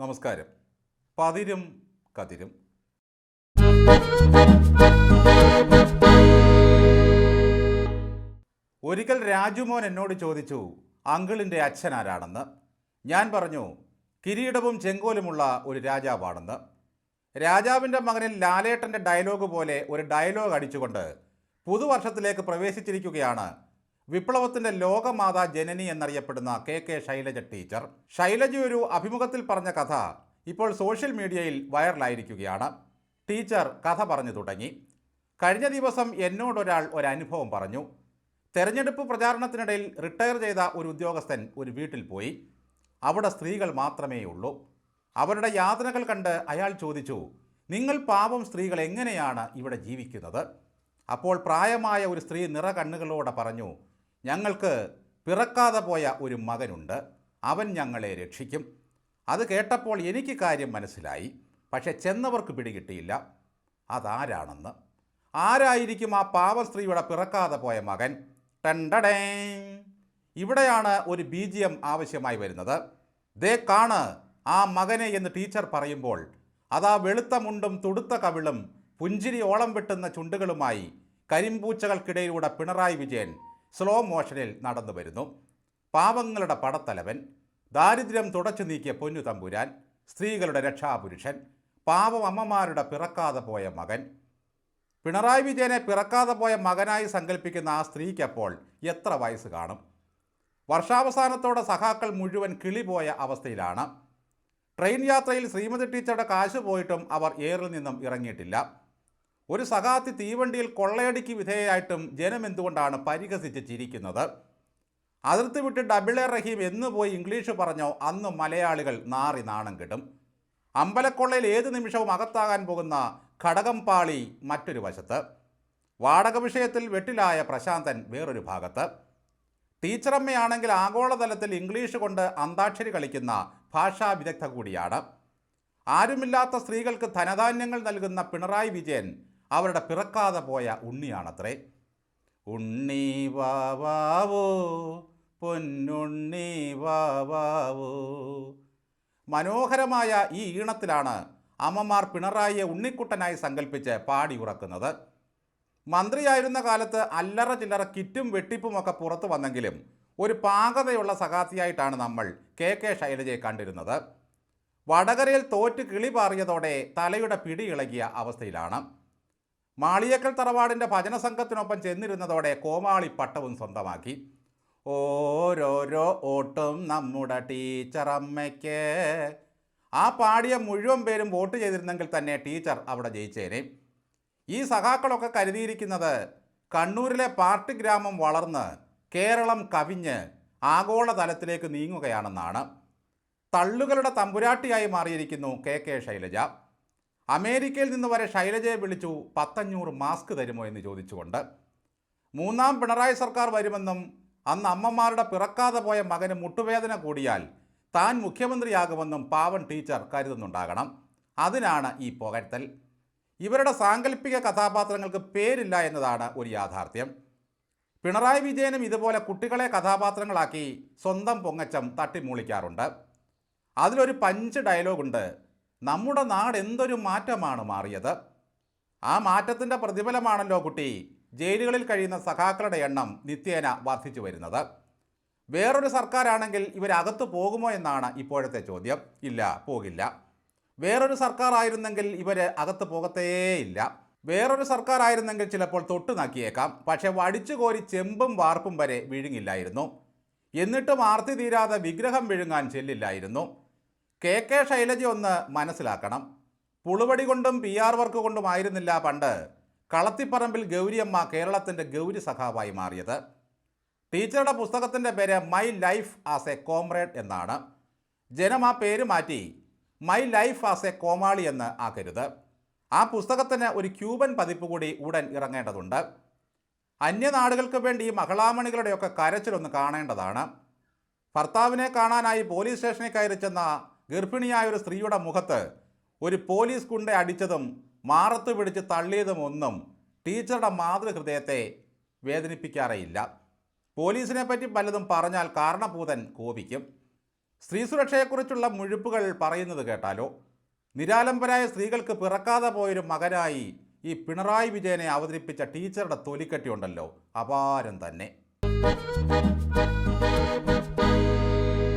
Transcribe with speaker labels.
Speaker 1: നമസ്കാരം. പതിരും കതിരും. ഒരിക്കൽ രാജുമോൻ എന്നോട് ചോദിച്ചു അങ്കിളിന്റെ അച്ഛൻ ആരാണെന്ന്? ഞാൻ പറഞ്ഞു കിരീടവും ചെങ്കോലുമുള്ള ഒരു രാജാവാണെന്ന്. രാജാവിന്റെ മകനിൽ ലാലേട്ടന്റെ ഡയലോഗ് പോലെ ഒരു ഡയലോഗ് അടിച്ചുകൊണ്ട് പുതുവർഷത്തിലേക്ക് പ്രവേശിച്ചിരിക്കുകയാണ് വിപ്ലവത്തിന്റെ ലോകമാതാ ജനനി എന്നറിയപ്പെടുന്ന K K Shailaja teacher. Shailaja ഒരു അഭിമുഖത്തിൽ പറഞ്ഞ കഥ ഇപ്പോൾ സോഷ്യൽ മീഡിയയിൽ വൈറലായിരിക്കുകയാണ്. ടീച്ചർ കഥ പറഞ്ഞു തുടങ്ങി. കഴിഞ്ഞ ദിവസം എന്നോടൊരാൾ ഒരു അനുഭവം പറഞ്ഞു. തെരഞ്ഞെടുപ്പ് പ്രചാരണത്തിനിടയിൽ റിട്ടയർ ചെയ്ത ഒരു ഉദ്യോഗസ്ഥൻ ഒരു വീട്ടിൽ പോയി. അവിടെ സ്ത്രീകൾ മാത്രമേ ഉള്ളൂ. അവരുടെ യാതനകൾ കണ്ട് അയാൾ ചോദിച്ചു നിങ്ങൾ പാവം സ്ത്രീകൾ എങ്ങനെയാണ് ഇവിടെ ജീവിക്കുന്നത്? അപ്പോൾ പ്രായമായ ഒരു സ്ത്രീ നിറകണ്ണുകളോടെ പറഞ്ഞു ഞങ്ങൾക്ക് പിറക്കാതെ പോയ ഒരു മകനുണ്ട്. അവൻ ഞങ്ങളെ രക്ഷിക്കും. അത് കേട്ടപ്പോൾ എനിക്ക് കാര്യം മനസ്സിലായി. പക്ഷെ ചെന്നവർക്ക് പിടികിട്ടിയില്ല. അതാരാണെന്ന്? ആരായിരിക്കും ആ പാവ സ്ത്രീയുടെ പിറക്കാതെ പോയ മകൻ? ടെണ്ടടേ. ഇവിടെയാണ് ഒരു ബി ജി എം ആവശ്യമായി വരുന്നത്. ദേ കാണ് ആ മകനെ എന്ന് ടീച്ചർ പറയുമ്പോൾ അതാ വെളുത്ത മുണ്ടും തുടുത്ത കവിളും പുഞ്ചിരി ഓളം വെട്ടുന്ന ചുണ്ടുകളുമായി കരിമ്പൂച്ചകൾക്കിടയിലൂടെ പിണറായി വിജയൻ സ്ലോ മോഷനിൽ നടന്നു വരുന്നു. പാവങ്ങളുടെ പടത്തലവൻ ദാരിദ്ര്യം തുടച്ചു നീക്കിയ പൊന്നു തമ്പുരാൻ സ്ത്രീകളുടെ രക്ഷാപുരുഷൻ പാവം അമ്മമാരുടെ പിറക്കാതെ പോയ മകൻ. പിണറായി വിജയനെ പിറക്കാതെ പോയ മകനായി സങ്കല്പിക്കുന്ന ആ സ്ത്രീക്കപ്പോൾ എത്ര വയസ്സ് കാണും? വർഷാവസാനത്തോടെ സഖാക്കൾ മുഴുവൻ കിളിപോയ അവസ്ഥയിലാണ്. ട്രെയിൻ യാത്രയിൽ ശ്രീമതി ടീച്ചറുടെ കാശ് പോയിട്ടും അവർ എയറിൽ നിന്നും ഇറങ്ങിയിട്ടില്ല. ഒരു സഹാത്തി തീവണ്ടിയിൽ കൊള്ളയടിക്ക് വിധേയായിട്ടും ജനം എന്തുകൊണ്ടാണ് പരിഹസിച്ച് ചിരിക്കുന്നത്? അതിർത്തി വിട്ട് ഡബിൾ എ റഹീം എന്ന് പോയി ഇംഗ്ലീഷ് പറഞ്ഞോ അന്ന് മലയാളികൾ നാറി നാണം കിട്ടും. അമ്പലക്കൊള്ളയിൽ ഏത് നിമിഷവും അകത്താകാൻ പോകുന്ന ഘടകം പാളി മറ്റൊരു വശത്ത്. വാടക വിഷയത്തിൽ വെട്ടിലായ പ്രശാന്തൻ വേറൊരു ഭാഗത്ത്. ടീച്ചറമ്മയാണെങ്കിൽ ആഗോളതലത്തിൽ ഇംഗ്ലീഷ് കൊണ്ട് അന്താക്ഷരി കളിക്കുന്ന ഭാഷാ വിദഗ്ധ കൂടിയാണ്. ആരുമില്ലാത്ത സ്ത്രീകൾക്ക് ധനധാന്യങ്ങൾ നൽകുന്ന പിണറായി വിജയൻ അവരുടെ പിറക്കാതെ പോയ ഉണ്ണിയാണത്രേ. ഉണ്ണി വാവാവോ പൊന്നുണ്ണി വാവാവോ. മനോഹരമായ ഈ ഈണത്തിലാണ് അമ്മമാർ പിണറായിയെ ഉണ്ണിക്കുട്ടനായി സങ്കല്പിച്ച് പാടി ഉറക്കുന്നത്. മന്ത്രിയായിരുന്ന കാലത്ത് അല്ലറ ചില്ലറ കിറ്റും വെട്ടിപ്പുമൊക്കെ പുറത്തു വന്നെങ്കിലും ഒരു പാകതയുള്ള സഖാത്തിയായിട്ടാണ് നമ്മൾ കെ കെ ശൈലജയെ കണ്ടിരുന്നത്. വടകരയിൽ തോറ്റ് കിളി പാറിയതോടെ തലയുടെ പിടി അവസ്ഥയിലാണ്. മാളിയേക്കൽ തറവാടിന്റെ ഭജന സംഘത്തിനൊപ്പം ചെന്നിരുന്നതോടെ കോമാളി പട്ടവും സ്വന്തമാക്കി. ഓരോരോ ഓട്ടും നമ്മുടെ ടീച്ചറമ്മയ്ക്ക് ആ പാടിയ മുഴുവൻ പേരും വോട്ട് ചെയ്തിരുന്നെങ്കിൽ തന്നെ ടീച്ചർ അവിടെ ജയിച്ചേനെ. ഈ സഖാക്കളൊക്കെ കരുതിയിരിക്കുന്നത് കണ്ണൂരിലെ പാർട്ടി ഗ്രാമം വളർന്ന് കേരളം കവിഞ്ഞ് ആഗോളതലത്തിലേക്ക് നീങ്ങുകയാണെന്നാണ്. തള്ളുകളുടെ തമ്പുരാട്ടിയായി മാറിയിരിക്കുന്നു കെ കെ ശൈലജ. അമേരിക്കയിൽ നിന്ന് വരെ ശൈലജയെ വിളിച്ചു പത്തഞ്ഞൂറ് മാസ്ക് തരുമോ എന്ന് ചോദിച്ചുകൊണ്ട്. മൂന്നാം പിണറായി സർക്കാർ വരുമെന്നും അന്ന് അമ്മമാരുടെ പിറക്കാതെ പോയ മകന് മുട്ടുവേദന കൂടിയാൽ താൻ മുഖ്യമന്ത്രിയാകുമെന്നും പാവൻ ടീച്ചർ കരുതുന്നുണ്ടാകണം. അതിനാണ് ഈ പുകഴ്ത്തൽ. ഇവരുടെ സാങ്കല്പിക കഥാപാത്രങ്ങൾക്ക് പേരില്ല എന്നതാണ് ഒരു യാഥാർത്ഥ്യം. പിണറായി വിജയനും ഇതുപോലെ കുട്ടികളെ കഥാപാത്രങ്ങളാക്കി സ്വന്തം പൊങ്ങച്ചം തട്ടിമൂളിക്കാറുണ്ട്. അതിലൊരു പഞ്ച് ഡയലോഗുണ്ട്. നമ്മുടെ നാട് എന്തൊരു മാറ്റമാണ് മാറിയത്? ആ മാറ്റത്തിന്റെ പ്രതിഫലമാണല്ലോ കുട്ടി ജയിലുകളിൽ കഴിയുന്ന സഖാക്കളുടെ എണ്ണം നിത്യേന വർദ്ധിച്ചു വരുന്നത്. വേറൊരു സർക്കാരാണെങ്കിൽ ഇവരകത്ത് പോകുമോ എന്നാണ് ഇപ്പോഴത്തെ ചോദ്യം. ഇല്ല പോകില്ല. വേറൊരു സർക്കാർ ആയിരുന്നെങ്കിൽ ഇവർ അകത്ത് പോകത്തേയില്ല. വേറൊരു സർക്കാർ ആയിരുന്നെങ്കിൽ ചിലപ്പോൾ തൊട്ടു നക്കിയേക്കാം. പക്ഷെ വടിച്ചു കോരി ചെമ്പും വാർപ്പും വരെ വിഴുങ്ങില്ലായിരുന്നു. എന്നിട്ടും ആർത്തി തീരാതെ വിഗ്രഹം വിഴുങ്ങാൻ ചെല്ലില്ലായിരുന്നു. കെ കെ ശൈലജ ഒന്ന് മനസ്സിലാക്കണം. പുളുവടി കൊണ്ടും പി ആർ വർക്ക് കൊണ്ടുമായിരുന്നില്ല പണ്ട് കളത്തിപ്പറമ്പിൽ ഗൗരിയമ്മ കേരളത്തിന്റെ ഗൗരി സഖാവായി മാറിയത്. ടീച്ചറുടെ പുസ്തകത്തിന്റെ പേര് my life as a comrade എന്നാണ്. ജനം ആ പേര് മാറ്റി മൈ ലൈഫ് ആസ് എ കോമാളി എന്ന് ആക്കരുത്. ആ പുസ്തകത്തിന് ഒരു ക്യൂബൻ പതിപ്പ് കൂടി ഉടൻ ഇറങ്ങേണ്ടതുണ്ട്. അന്യനാടുകൾക്ക് വേണ്ടി ഈ മഹളാമണികളുടെയൊക്കെ കരച്ചിലൊന്ന് കാണേണ്ടതാണ്. ഭർത്താവിനെ കാണാനായി പോലീസ് സ്റ്റേഷനിൽ കയറി ചെന്ന ഗർഭിണിയായ ഒരു സ്ത്രീയുടെ മുഖത്ത് ഒരു പോലീസ് കുണ്ട അടിച്ചതും മാറത്ത് പിടിച്ച് തള്ളിയതും ഒന്നും ടീച്ചറുടെ മാതൃഹൃദയത്തെ വേദനിപ്പിക്കാറേയില്ല. പോലീസിനെ പറ്റി പലതും പറഞ്ഞാൽ കാരണഭൂതൻ കോപിക്കും. സ്ത്രീ സുരക്ഷയെക്കുറിച്ചുള്ള മുഴുപ്പുകൾ പറയുന്നത് കേട്ടാലോ? നിരാലംബരായ സ്ത്രീകൾക്ക് പിറക്കാതെ പോയൊരു മകനായി ഈ പിണറായി വിജയനെ അവതരിപ്പിച്ച ടീച്ചറുടെ തൊലിക്കെട്ടിയുണ്ടല്ലോ അപാരം തന്നെ.